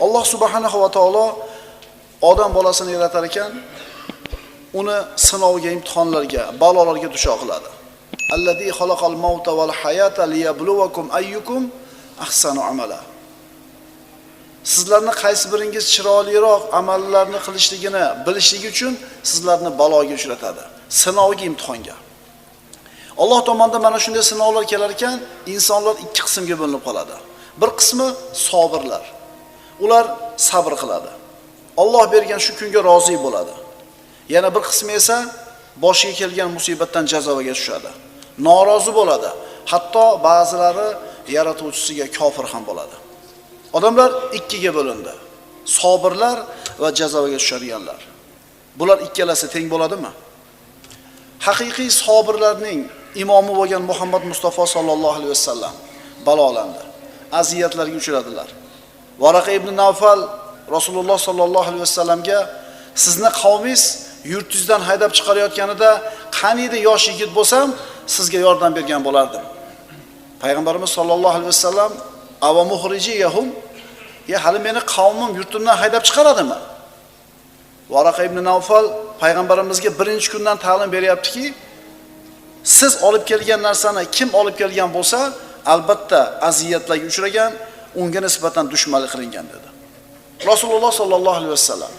Alloh subhanahu va taolo odam bolasini yaratar ekan, uni sinovga, imtihonlarga, balolarga duchor qiladi. Allazi xalaqal mauta val hayata liyabluwakum ayyukum ahsanu amala. Sizlarni qaysi biringiz chiroyliroq amallarni qilishligini bilishligi uchun sizlarni baloga uchratadi, sinovga, imtihonga. Alloh tomonidan mana shunday sinovlar kelar ekan, insonlar ikki qismga bo'linib qoladi. Bir qismi sobirlar, Ular sabr qiladi. Alloh bergan shu kunga rozi bo'ladi. Yana bir qismi esa boshiga kelgan musibatdan jazoga tushadi. Norozi bo'ladi. Hatto ba'zilari yaratuvchisiga kofir ham bo'ladi. Odamlar ikkiga bo'lindi. sobirlar va jazoga tushadiganlar. Bular ikkalasi teng bo'ladimi? Haqiqiy sobirlarning imomi bo'lgan Muhammad Mustafa sollallohu alayhi vasallam balolandi. Aziyatlarga uchradilar. Varaqa ibn Nawfal Rasululloh sallallohu alayhi vasallamga sizni qavmingiz yurtingizdan haydab chiqarayotganida qaniydi yosh yigit bo'lsam sizga yordam bergan bo'lardim. Payg'ambarimiz sollallohu alayhi vasallam ava muhrijiyahum ya hali meni qavmim yurtimdan haydab chiqaradimi? Varaqa ibn Nawfal payg'ambarimizga birinchi kundan ta'lim beryaptiki, siz olib kelgan narsani kim olib kelgan bo'lsa, albatta aziyatlarga uchragan, unga nisbatan dushmanlik qilingan dedi. Rasululloh sollallohu alayhi vasallam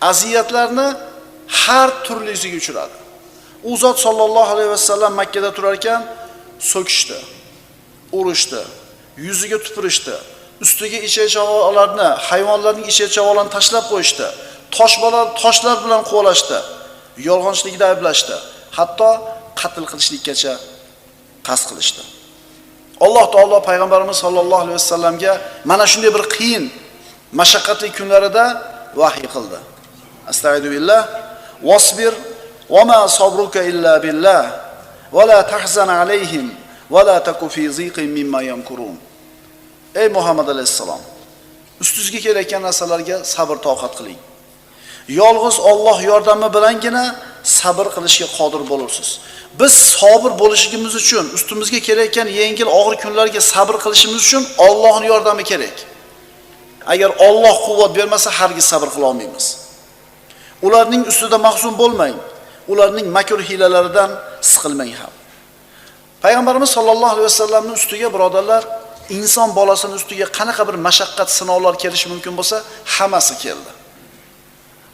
aziyatlarni har turlisiga uchradi. U zot sollallohu alayhi vasallam Makka da turar ekan, so'kishdi, urishdi, yuziga tupurishdi, ustiga ichak-chavoqlarni, hayvonlarning ichak-chavoqlarini tashlab qo'yishdi. Toshbalar toshlar bilan quvlashdi Yolg'onchilikda ayblashdi. Hatto qatl qilishlikkacha qasd qilishdi. Alloh taolo payg'ambarimiz sollallohu alayhi vasallamga mana shunday bir qiyin, mashaqqatli kunlarida vahiy qildi. Astagfiru billah wasbir va ma sabruka illa billah va tahzan alayhim va la taku fi ziqin mimma yamkurun. Ey Muhammad alayhisalom, ustingizga kelayotgan narsalarga sabr toqat qiling. Yolg'iz Alloh yordami bilangina sabr qilishga qodir bo'lursiz. Biz sabr bo'lishimiz uchun, ustimizga kelayotgan yengil og'ir kunlarga sabr qilishimiz uchun Allohning yordami kerak. Agar Alloh quvvat bermasa, hargiz sabr qila olmaymiz. Ularning ustida mahzun bo'lmang. Ularning makr hiylalaridan siqilmang ham. Payg'ambarimiz sollallohu alayhi vasallamning ustiga birodarlar, inson bolasining ustiga qanaqa bir mashaqqat, sinovlar kelishi mumkin bo'lsa, hammasi keldi.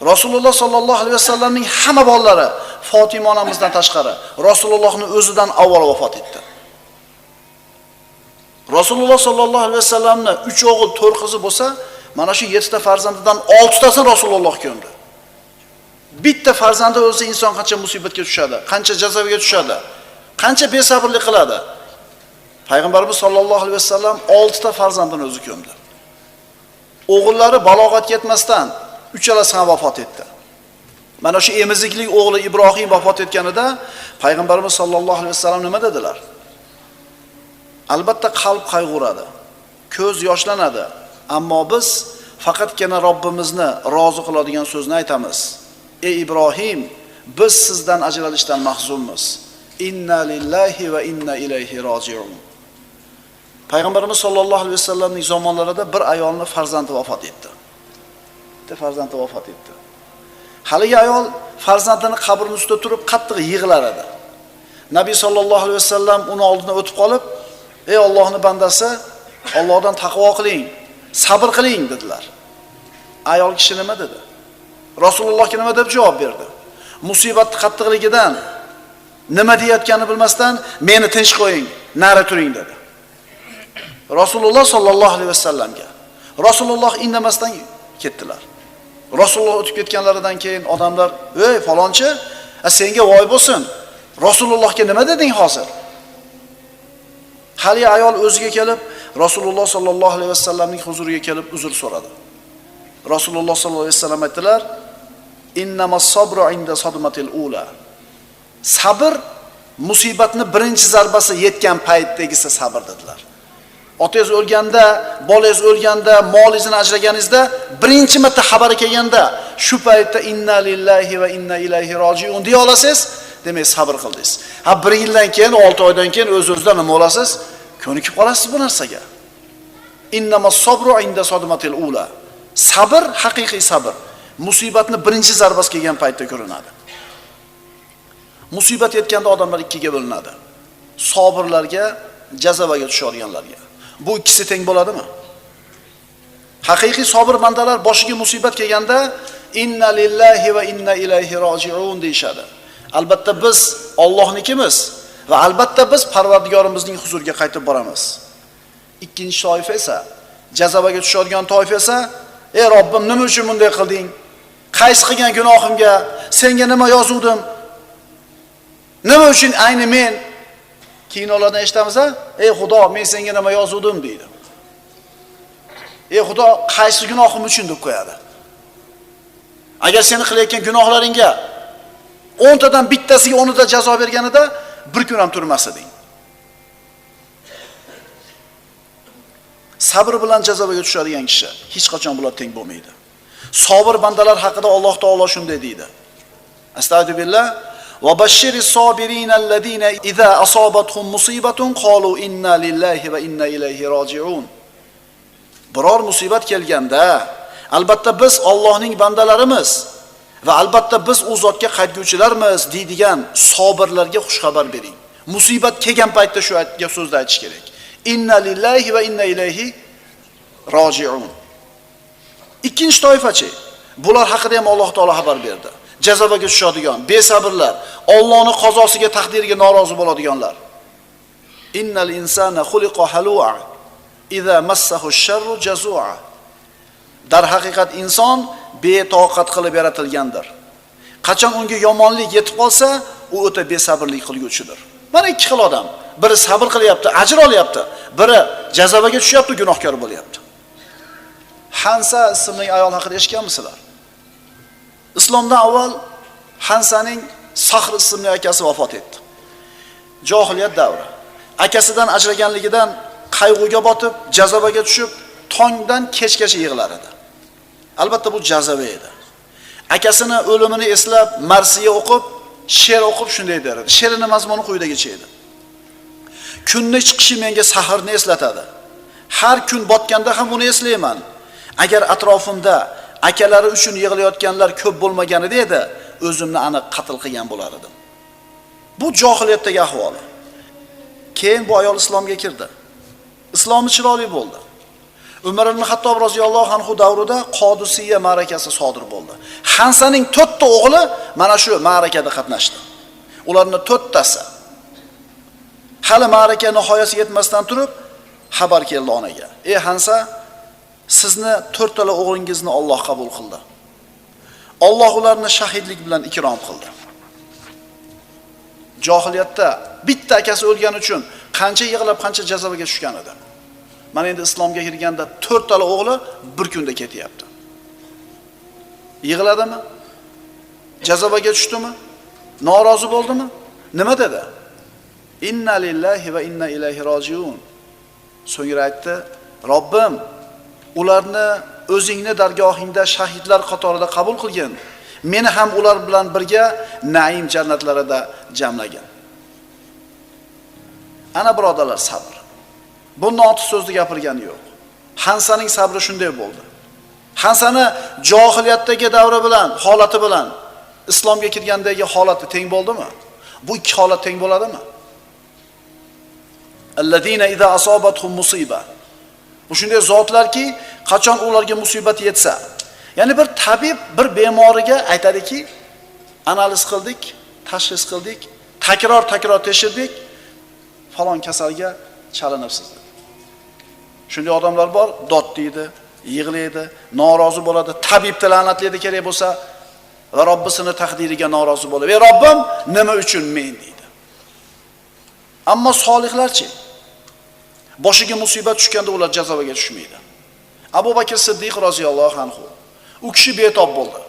Rasululloh sollallohu alayhi vasallamning hamma bolalari Fatima onamizdan tashqari Rasulullohni o'zidan avval vafot etdi. Rasululloh sollallohu alayhi vasallamni 3 o'g'il, 4 qizi bo'lsa, mana shu 7 ta farzandidan 6 tasini Rasululloh ko'mdi. Bitta farzandi o'lsa inson qancha musibatga tushadi, qancha jazoga tushadi, qancha besabrlik qiladi. Payg'ambarimiz sollallohu alayhi vasallam 6 ta farzandini o'zi ko'mdi. O'g'illari balog'atga yetmasdan uchalasi ham vafot etdi. Mana shu emiziklik o'g'li Ibrohim vafot etganida payg'ambarimiz sollallohu alayhi vasallam nima dedilar? Albatta qalb qayg'uradi, ko'z yoshlanadi, ammo biz faqatgina Robbimizni rozi qiladigan so'zni aytamiz. Ey Ibrohim, biz sizdan ajralishdan mahzunmiz. Inna lillahi va inna ilayhi roji'un. Payg'ambarimiz sollallohu alayhi vasallamning zamonlarida bir ayolni farzandi vafot etdi. Bitta farzandi vafot etdi. Haligi ayol farzandini qabrini ustida turib qattiq yig'lar edi. Nabiy sollallohu alayhi vasallam uni oldidan o'tib qolib, "Ey Allohning bandasi, Allohdan taqvo qiling, sabr qiling" dedilar. Ayol kishi nima dedi? Rasulullohga nima deb javob berdi? musibatni qattiqligidan nima deyotganini bilmasdan, "Meni tinch qo'ying, nari turing" dedi. Rasululloh sollallohu alayhi vasallamga. Rasululloh indamasdan ketdilar. Rasululloh o'tib ketganlaridan keyin odamlar, "Ey falonchi, senga voy bo'lsin. Rasulullohga nima deding hozir?" Hali ayol o'ziga kelib, Rasululloh sollallohu alayhi vasallamning huzuriga kelib uzr so'radi. Rasululloh sollallohu alayhi vasallam aytdilar: "Innamas sabru inda sadmatil ula." Sabr musibatni birinchi zarbasi yetgan paytdagisi sabr dedilar. Otangiz o'lganda, bolangiz o'lganda, molingizni ajraganingizda birinchi marta xabari kelganda shu paytda inna lillahi va inna ilayhi rojiun deya olasiz, demak sabr qildingiz. Ha 1 yildan keyin, 6 oydan keyin o'z-o'zidan nima olasiz? Ko'nikib qolasiz bu narsaga. Innama sabru inda sadmatil ula. sabr haqiqiy sabr musibatni birinchi zarbasi kelgan paytda ko'rinadi musibat yetganda odamlar ikkiga bo'linadi sobirlarga jazavaga tushadiganlarga bu ikkisi teng bo'ladimi? Haqiqiy sobir bandalar boshiga musibat kelganda inna lillahi va inna ilayhi rojiun deyishadi. Albatta biz Allohnikimiz va albatta biz Parvardigorimizning huzuriga qaytib boramiz. Ikkinchi toifa esa jazobaga tushadigan toifa esa ey Robbim nima uchun bunday qilding? Qaysi qilgan gunohimga? Senga nima yozuvdim? Nima uchun ayni men kinolardan eshitamiz a ey xudo men senga nima yozuvdim? deydi. Ey xudo qaysi gunohim uchun? deb qo'yadi. Agar seni qilayotgan gunohlaringga o'ntadan bittasiga o'nida jazo berganida bir kun ham turmas eding sabr bilan jazobaga tushadigan kishi hech qachon bular teng bo'lmaydi. Sobir bandalar haqida Alloh taolo shunday deydi. Astag'firullah وبشر الصابرين الذين إذا أصابتهم مصيبة قالوا إنا لله وإنا إليه راجعون. Biror musibat kelganda albatta biz Allohning bandalarimiz va albatta biz u zotga qaytguvchilarmiz deydigan sobirlarga xushxabar bering. Musibat kelgan paytda shu so'zni aytish kerak. Inna lillahi va inna ilayhi rojiun. Ikkinchi toifachi bular haqida ham Alloh taolo xabar berdi. Jazobaga tushadigan besabrlar Allohning qazosiga taqdiriga norozi bo'ladiganlar. Innal insana xuliqa halua idza massahu sharru jazua. Dar haqiqat inson betoqat qilib yaratilgandir. Qachon unga yomonlik yetib qolsa u o'ta besabrlik qilguvchidir. Mana ikki xil odam biri sabr qilyapti ajr olyapti biri jazobaga tushyapti gunohkor bo'lyapti. Hansa ismli ayol haqida eshitganmisizlar? Islomdan avval hansaning sahr ismli akasi vafot etdi. Johiliyat davri. Akasidan ajraganligidan qayg'uga botib jazobaga tushib tongdan kechgacha yig'lar edi. Albatta bu jazaba edi. Akasini o'limini eslab marsiya o'qib she'r o'qib shunday der edi. She'rini mazmuni quyidagicha edi. Kunni chiqishi menga sahrni eslatadi. Har kun botganda ham uni eslayman. Agar atrofimda akalari uchun yig'layotganlar ko'p bo'lmaganida edi o'zimni aniq qatl qilgan bo'lar edim. Bu johiliyatdagi ahvol. keyin bu ayol islomga kirdi. Islomi chiroyli bo'ldi. Umar ibn hattob roziyallohu anhu davrida qodisiya ma'rakasi sodir bo'ldi. Hansaning to'rtta o'g'li mana shu ma'rakada qatnashdi. Ularni to'rttasi. Hali ma'raka nihoyasiga yetmasdan turib xabar keldi onaga. Ey hansa sizni to'rttala o'g'lingizni Alloh qabul qildi. Alloh ularni shahidlik bilan ikrom qildi. Johiliyatda bitta akasi o'lgani uchun qancha yig'lab qancha jazobaga tushgan edi. Mana endi islomga kirganda to'rttala o'g'li bir kunda ketyapti. Yig'ladimi? Jazobaga tushdimi? Norozi bo'ldimi? Nima dedi? Inna lillahi va inna ilayhi rojiun. So'ngra aytdi robbim ularni o'zingni dargohingda shahidlar qatorida qabul qilgin. Meni ham ular bilan birga naim jannatlarida jamlagin ana birodarlar sabr. Bu notiq so'zni gapirgani yo'q. Hansaning sabri shunday bo'ldi. Hansani johiliyatdagi davri bilan holati bilan islomga kirgandagi holati teng bo'ldimi? Bu ikki holat teng bo'ladimi? Allazina iza asobatuhum musiba. Bu shunday zotlarki qachon ularga musibat yetsa. Ya'ni bir tabib bir bemoriga aytadiki analiz qildik tashxis qildik takror takror tekshirdik falon kasalga chalinibsiz shunday odamlar bor dod deydi yig'laydi norozi bo'ladi. Tabibni la'natlaydi kerak bo'lsa va robbisini taqdiriga norozi bo'ladi. Ey robbim nima uchun men? deydi. Ammo solihlarchi boshiga musibat tushganda ular jazobaga tushmaydi. Abu bakr siddiq roziyallohu anhu u kishi betob bo'ldi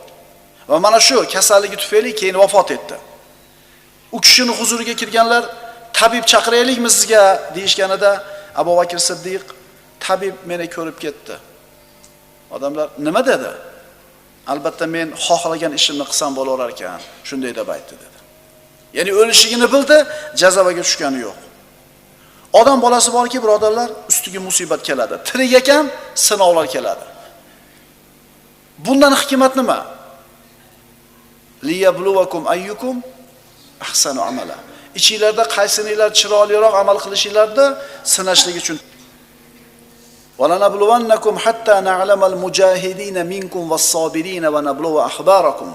va mana shu kasalligi tufayli keyin vafot etdi. U kishini huzuriga kirganlar tabib chaqiraylikmi sizga? deyishganida abu bakr siddiq tabib meni ko'rib ketdi. Odamlar nima dedi? Albatta men xohlagan ishimni qilsam bo'laverar ekan shunday deb aytdi dedi. Ya'ni o'lishligini bildi jazavaga tushgani yo'q. odam bolasi borki birodarlar ustiga musibat keladi tirik ekan sinovlar keladi Bundan hikmat nima? Liyabluwakum ayyukum ahsanu amala. Ichinglarda qaysinilar chiroyliroq amal qilishinglarda sinashlik uchun وَلَنَبْلُوَنَّكُمْ حَتَّى نَعْلَمَ الْمُجَاهِدِينَ مِنْكُمْ وَالصَّابِرِينَ وَنَبْلُوَ أَخْبَارَكُمْ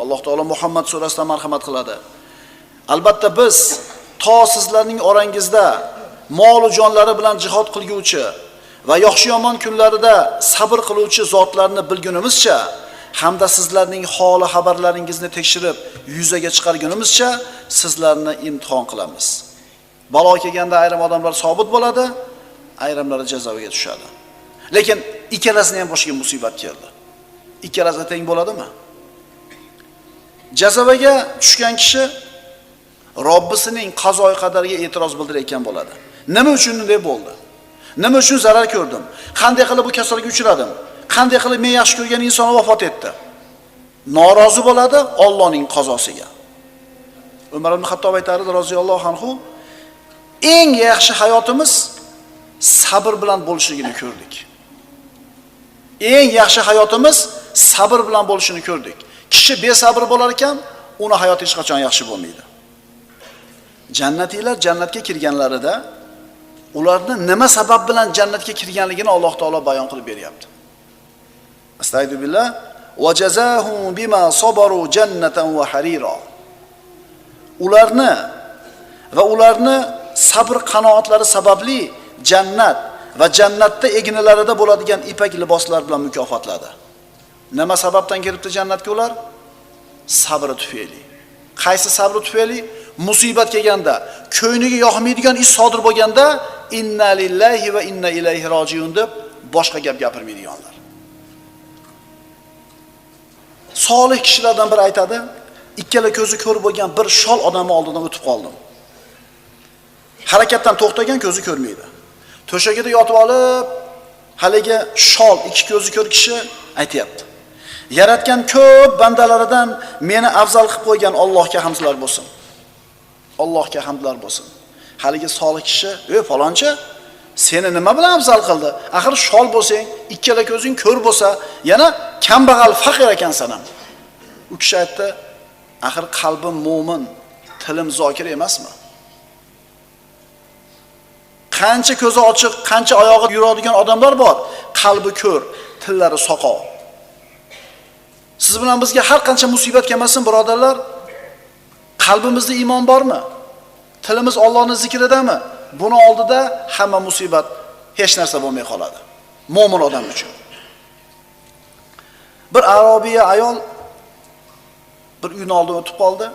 Alloh taolo Muhammad surasida marhamat qiladi. Albatta biz to sizlarning orangizda mol jonlari bilan jihod qilguvchi va yaxshi yomon kunlarida sabr qiluvchi zotlarni bilgunimizcha hamda sizlarning holi xabarlaringizni tekshirib yuzaga chiqargunimizcha sizlarni imtihon qilamiz. Balo kelganda ayrim odamlar sobit bo'ladi, ayrimlari jazoga tushadi. Lekin ikkalasini ham boshiga musibat keldi. Ikkalasi teng bo'ladimi? Jazovaga tushgan kishi Robbisining qazoy qadariga e'tiroz bildirayotgan bo'ladi. Nima uchun bunday bo'ldi? Nima uchun zarar ko'rdim? Qanday qilib bu kasalga uchradim? Qanday qilib men yaxshi ko'rgan inson vafot etdi? Norozi bo'ladi Allohning qazosiga. Umar ibn Xattob aytardi roziyallohu anhu, eng yaxshi hayotimiz sabr bilan bo'lishligini ko'rdik. Eng yaxshi hayotimiz sabr bilan bo'lishini ko'rdik. Kishi besabr bo'lar ekan, uni hayoti hech qachon yaxshi bo'lmaydi. Jannatiylar jannatga kirganlarida ularni nima sabab bilan jannatga kirganligini Alloh taolo bayon qilib beryapti. Astaydu billah va bima sabaru jannatan va harira. Ularni va ularni sabr qanoatlari sababli jannat va jannatda egnilarida bo'ladigan ipak liboslar bilan mukofotladi. Nima sababdan kiribdi jannatga ular? Sabri tufayli. Qaysi sabri tufayli? Musibat kelganda, ko'yniga yoqmaydigan ish sodir bo'lganda, inna lillahi va inna ilayhi rojiun deb boshqa gap gapirmaydiganlar. Solih kishilardan biri aytadi, ikkala ko'zi ko'r bo'lgan bir shol odamni oldidan o'tib qoldim. Harakatdan to'xtagan ko'zi ko'rmaydi. To'shagida yotib olib, haligi shol ikki ko'zi ko'r kishi aytyapti. Yaratgan ko'p bandalaridan meni afzal qilib qo'ygan Allohga hamdlar bo'lsin. Allohga hamdlar bo'lsin. Haligi solih kishi, "Ey falonchi, seni nima bilan afzal qildi? Axir shol bo'lsang, ikkala ko'zing ko'r bo'lsa, yana kambag'al faqir ekansan ham." U kishi aytdi, "Axir qalbim mo'min, tilim zokir emasmi?" Qancha ko'zi ochiq, qancha oyog'i yuradigan odamlar bor, qalbi ko'r, tillari soqov. Siz bilan bizga har qancha musibat kelmasin, birodarlar, qalbimizda iymon bormi? Tilimiz Allohning zikridami? Buni oldida hamma musibat hech narsa bo'lmay qoladi. Mo'min odam uchun. Bir arobiya ayol bir uyni oldidan o'tib qoldi.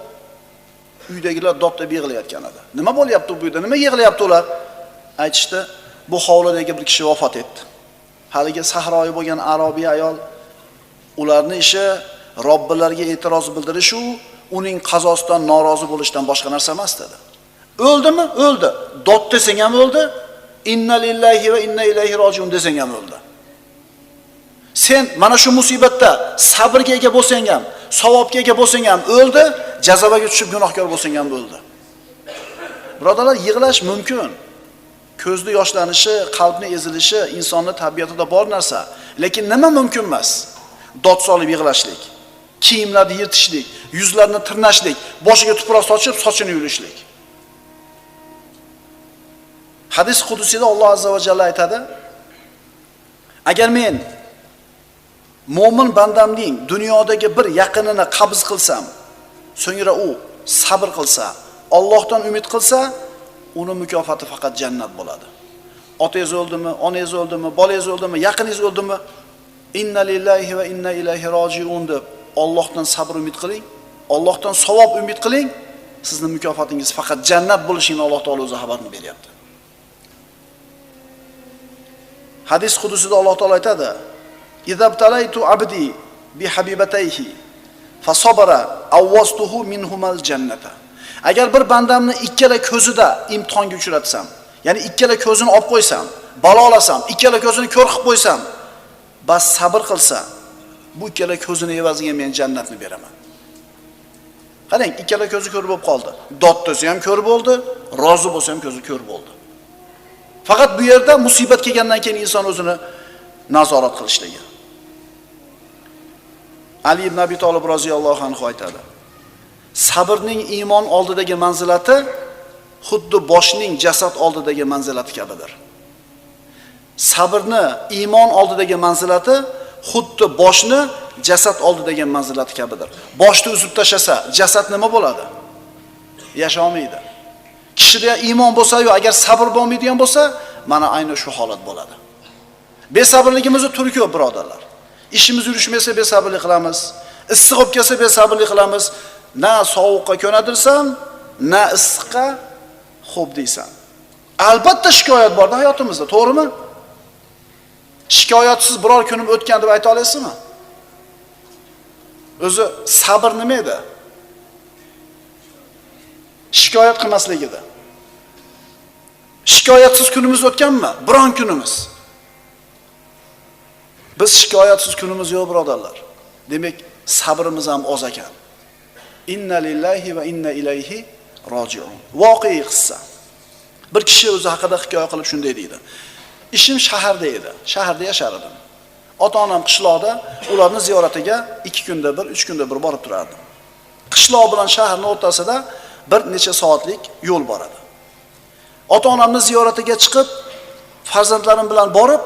Uydagilar dodda yig'layotgan edi. Nima bo'lyapti bu uyda? Nima yig'layapti ular? Aytishdi, bu hovlidagi bir kishi vafot etdi. Haligi sahroyi bo'lgan arobiya ayol ularning ishi Robbilariga e'tiroz bildirishu, uning qazosidan norozi bo'lishdan boshqa narsa emas dedi. O'ldimi? O'ldi. Dod desang ham o'ldi. Inna lillahi va inna ilayhi rojiun desang ham o'ldi. Sen mana shu musibatda sabrga ega bo'lsang ham, savobga ega bo'lsang ham o'ldi, jazobaga tushib gunohkor bo'lsang ham o'ldi. Birodalar, yig'lash mumkin. Ko'zda yoshlanishi, qalbni ezilishi insonning tabiatida bor narsa, lekin nima mumkin emas? Dod solib yig'lashlik, kiyimlarni yirtishlik, yuzlarni tirnashlik, boshiga tuproq sochib, sochini yulishlik. Hadis qudusida Alloh azza va jalla aytadi: Agar men mo'min bandamning dunyodagi bir yaqinini qabz qilsam, so'ngra u sabr qilsa, Allohdan umid qilsa, uni mukofoti faqat jannat bo'ladi. Otangiz o'ldimi, onangiz o'ldimi, bolangiz o'ldimi, yaqiningiz o'ldimi? Inna lillahi va inna ilayhi rojiun deb Allohdan sabr umid qiling, Allohdan savob umid qiling. Sizning mukofotingiz faqat jannat bo'lishini Alloh taolo o'zi xabarini beryapti. Hadis qudusida Alloh taolo aytadi: "Izabtalaytu abdi bi habibatayhi fasabara awwastuhu minhumal jannata." Agar bir bandamni ikkala ko'zida imtihonga uchratsam, ya'ni ikkala ko'zini olib qo'ysam, balo olasam, ikkala ko'zini ko'r qilib qo'ysam, bas sabr qilsa, bu ikkala ko'zini evaziga men jannatni beraman. Qarang, ikkala ko'zi ko'r bo'lib qoldi. Dod desa ham ko'r bo'ldi, rozi bo'lsa ham ko'zi ko'r bo'ldi. Faqat bu yerda musibat kelgandan keyin inson o'zini nazorat qilishligi. Ali ibn Abi Talib roziyallohu anhu aytadi. Sabrning iymon oldidagi manzilati xuddi boshning jasad oldidagi manzilati kabidir. Sabrni iymon oldidagi manzilati xuddi boshni jasad oldi degan manzilati kabidir. Boshni uzib tashlasa, jasad nima bo'ladi? Yasholmaydi. Kishida iymon bo'lsa-yu, agar sabr bo'lmaydigan bo'lsa, mana ayni shu holat bo'ladi. besabrligimizni turi ko'p, birodarlar. Ishimiz yurishmasa besabrlik qilamiz. Issiq olib kelsa besabrlik qilamiz. Na sovuqqa ko'nadirsan, na issiqqa xo'p deysan. Albatta shikoyat borda hayotimizda, to'g'rimi? Shikoyatsiz biror kunim o'tgan deb ayta olasizmi? O'zi sabr nima edi? Shikoyat qilmaslik edi. Shikoyatsiz kunimiz o'tganmi? Biron kunimiz. Biz shikoyatsiz kunimiz yo'q, birodarlar. Demak, sabrimiz ham oz ekan. Inna lillahi va inna ilayhi rojiun. Voqea qissa. Bir kishi o'zi haqida hikoya qilib shunday deydi. Ishim shaharda edi. Shaharda yashar edim. Ota-onam qishloqda, ularni ziyoratiga 2 kunda bir, 3 kunda bir borib turardim. Qishloq bilan shaharning o'rtasida bir necha soatlik yo'l bor edi. Ota-onamni ziyoratiga chiqib, farzandlarim bilan borib,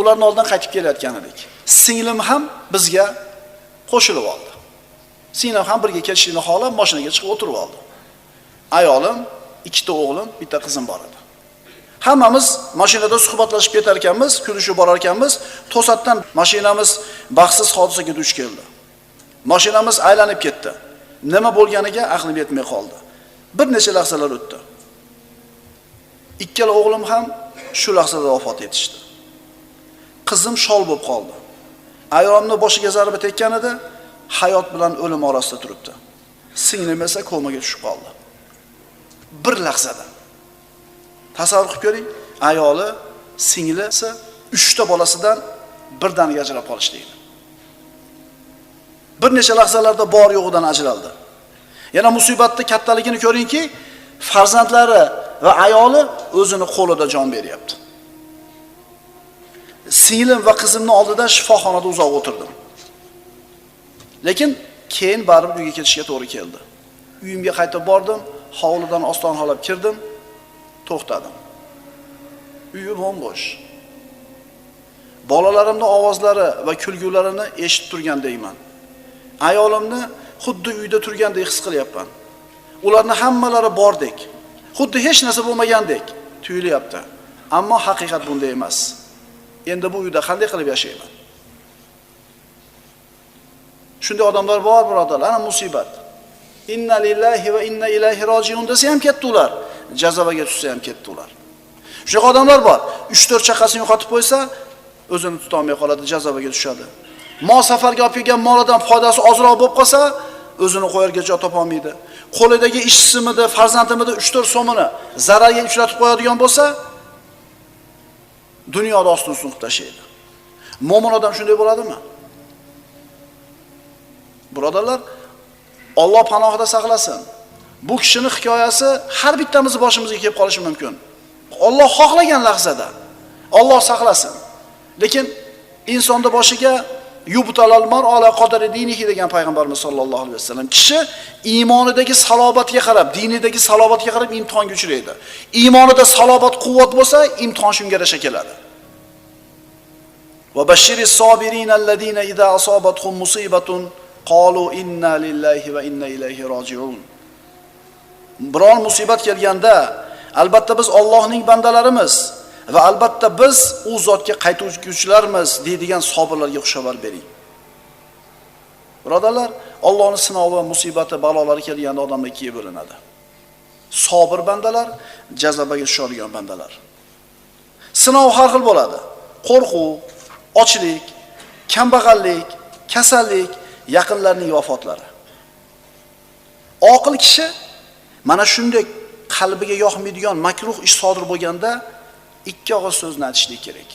ularni oldidan qaytib kelayotgan edik. Singlim ham bizga qo'shilib oldi. Singlim ham birga kelishini xohlab mashinaga chiqib o'tirib oldi. Ayolim, ikkita o'g'lim, bitta qizim bor edi. Hammamiz mashinada suhbatlashib ketar ekanmiz, kulishib borar ekanmiz. To'satdan mashinamiz baxtsiz hodisaga duch keldi. Mashinamiz aylanib ketdi. Nima bo'lganiga aqlim yetmay qoldi. Bir necha lahzalar o'tdi. Ikkala o'g'lim ham shu lahzada vafot etishdi. Qizim shol bo'lib qoldi. Ayolimning boshiga zarba tekkan edi, hayot bilan o'lim orasida turibdi. Singlim esa komaga tushib qoldi. Bir lahzada. Tasavvur qilib ko'ring, ayoli, singlisi 3 ta bolasidan birdaniga ajrab qolishdi. Bir necha lahzalarda bor yo'g'idan ajraldi. Yana musibatni kattaligini ko'ringki, farzandlari va ayoli o'zini qo'lida jon beryapti. Singlim va qizimni oldida shifoxonada uzoq o'tirdim. Lekin keyin baribir uyga ketishga to'g'ri keldi. Uyimga qaytib bordim, hovlidan ostonxolab kirdim, to'xtadim. Uyi bo'sh. Bolalarimning ovozlari va kulgularini eshitib turgandayman. Ayolimni xuddi uyda turgandek his qilyapman. Ularni hammalari bordek, xuddi hech narsa bo'lmagandek tuyulyapti. Ammo haqiqat bunday emas. Endi bu uyda qanday qilib yashayman? Shunday odamlar bor, birodarlar, ana musibat. Inna lillahi va inna ilayhi rojiun desa ham ketdi ular. Jazavaga tushsa ham ketdi ular. Shunaqa odamlar bor. 3-4 chaqasini yo'qotib qo'ysa, o'zini tuta olmay qoladi, jazavaga tushadi. Mol safarga olib kelgan molidan foydasi ozroq bo'lib qolsa, o'zini qo'yarga joy topa olmaydi. Qo'lidagi ishchisimidi, farzandimidi 3-4 so'mini zararga uchratib qo'yadigan bo'lsa, dunyoda ostin ustun qilib tashlaydi. Mo'min odam shunday bo'ladimi? Birodarlar, Alloh panohida saqlasin. Bu kishining hikoyasi har bittamizni boshimizga kelib qolishi mumkin. Alloh xohlagan lahzada Alloh saqlasin. Lekin insonda boshiga yubtalal mar ala qadari dinihi degan payg'ambarimiz sollallohu alayhi vasallam kishi iymonidagi salobatga qarab, dinidagi salobatga qarab imtihonga uchraydi. Iymonida salobat quvvat bo'lsa, imtihon shunga yarasha keladi. Va bashiris sobirin alladina idza asabatuhum musibatun qalu inna lillahi va inna ilayhi rojiun. Biron musibat kelganda, albatta biz Allohning bandalarimiz va albatta biz u zotga qaytuvchilarmiz deydigan sobirlarga xushxabar bering. Birodarlar, Allohning sinovi va musibati, balolari kelganda odamlar ikkiga bo'linadi. Sobir bandalar, jazobaga tushadigan bandalar. Sinov har xil bo'ladi. Qo'rquv, ochlik, kambag'allik, kasallik, yaqinlarning vafotlari. Oqil kishi mana shunday qalbiga yoqmaydigan makruh ish sodir bo'lganda ikki og'iz so'zni aytishlik kerak.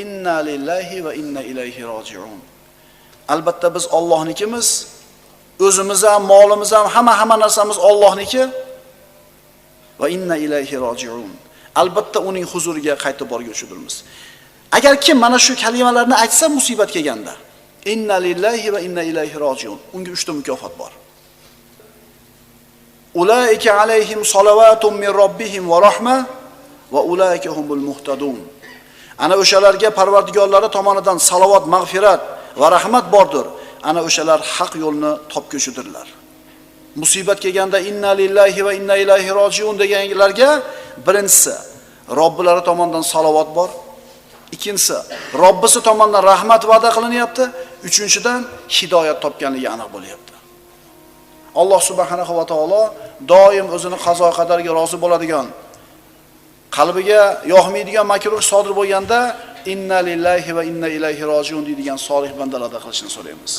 Inna lillahi va inna ilayhi rojiun. Albatta biz Allohnikimiz, o'zimiz ham, molimiz ham, hamma hamma narsamiz Allohniki va inna ilayhi rojiun. Albatta uning huzuriga qaytib borguvchidirmiz. Agar kim mana shu kalimalarni aytsa musibat kelganda, Inna lillahi va inna ilayhi rojiun. Unga 3 ta mukofot bor. Ulaika alayhim salavatun min robbihim va rahma va ulaika humul muhtadun. Ana o'shalarga Parvardigorlari tomonidan salovat, mag'firat va rahmat bordir. Ana o'shalar haq yo'lni topguchidirlar. Musibat kelganda inna lillahi va inna ilayhi rojiun deganlarga birinchisi Robbilari tomonidan salovat bor. Ikkinchisi Robbisi tomonidan rahmat va'da qilinyapti. Uchinchidan hidoyat topganligi aniq bo'lyapti. Alloh subhanahu va taolo doim o'zini qazo qadariga rozi bo'ladigan qalbiga yoqmaydigan makruh sodir bo'lganda inna lillahi va inna ilayhi rojiun deydigan solih bandalardan qilishini so'raymiz.